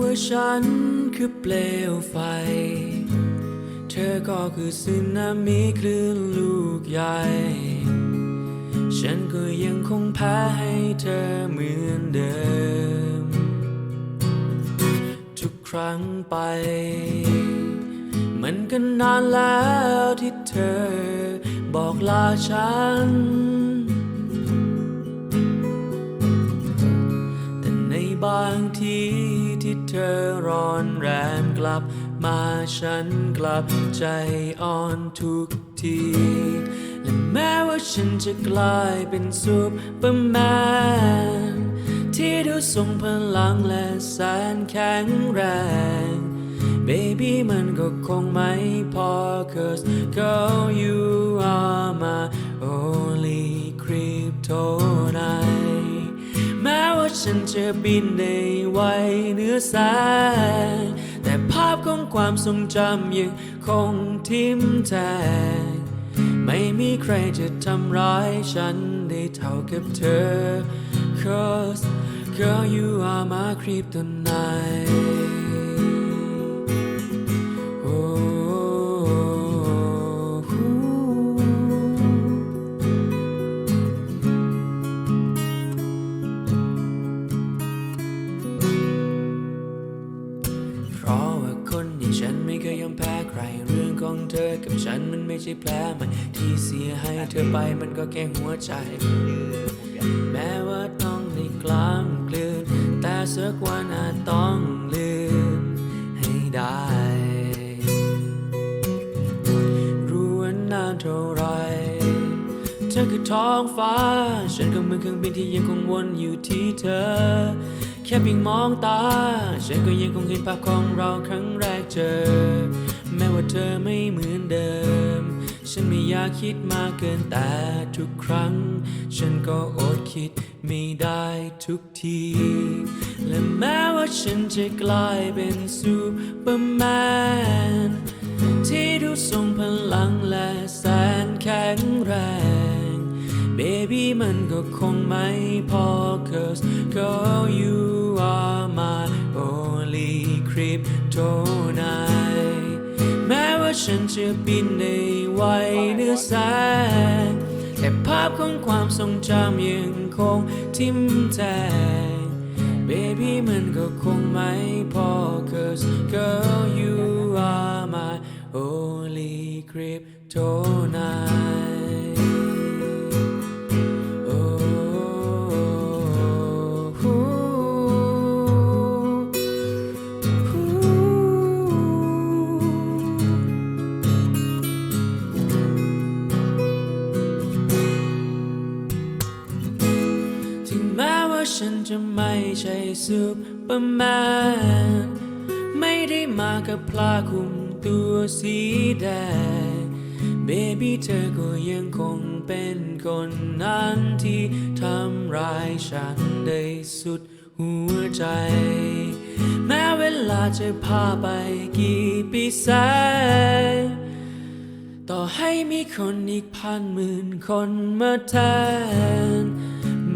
ว่าฉันคือเปลวไฟ เธอก็คือสึนามิคลื่นลูกใหญ่ ฉันก็ยังคงแพ้ให้เธอเหมือนเดิม ทุกครั้งไป มันก็นานแล้วที่เธอบอกลาฉันแต่ในบางที เธอร้อนแรงกลับมาฉันกลับใจอ่อนทุกที และแม้ว่าฉันจะกลายเป็นซูเปอร์แมน ที่ดูทรงพลังและแสนแข็งแรง Baby มันก็คงไม่พอ cause girl you ฉันจะบินในไวัยเหนือแสงแต่ภาพของความทรงจำยังคงทิมแทงไม่มีใครจะทำร้ายฉันได้เท่ากับเธอ cause girl you are my kryptonite เพราะว่าคนอย่างฉันไม่เคยยอมแพ้ใคร เรื่องของเธอกับฉันมันไม่ใช่แผลใหม่ที่เสียให้เธอไปมันก็แค่หัวใจ แม้ว่าต้องในกลามกลืน แต่สักวันอาจต้องลืมให้ได้ รู้ว่านานเท่าไรเธอคือท้องฟ้า ฉันก็เหมือนเครื่องบินที่ยังคงวนอยู่ที่เธอ แค่เพียงมองตา ฉันก็ยังคงเห็นภาพของเราครั้งแรกเจอ แม้ว่าเธอไม่เหมือนเดิม ฉันไม่อยากคิดมากเกินแต่ทุกครั้ง ฉันก็อดคิดไม่ได้ทุกที และแม้ว่าฉันจะกลายเป็นซูเปอร์แมน ที่ดูทรงพลังและแสนแข็งแรง Baby มันก็คงไม่พอ cause girl you only kryptonite แม้ว่าฉันจะบินในไวัยเนื้อแสงแต่ภาพของความทรงจำยังคงทิมแทง Baby มันก็คงไม่พอ cause girl you are my only kryptonite ฉันจะไม่ใช่ซูเปอร์แมน ไม่ได้มากับพลาคลุมตัวสีแดงเบบี้เธอก็ยังคงเป็นคนนั้นที่ทำร้ายฉันได้สุดหัวใจ แม้เวลาจะพาไปกี่ปีแสนต่อให้มีคนอีกพันหมื่นคนมาแทน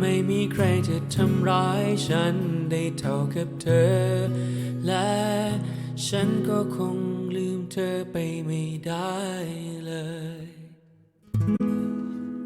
ไม่มีใครจะทำร้ายฉันได้เท่ากับเธอ และฉันก็คงลืมเธอไปไม่ได้เลย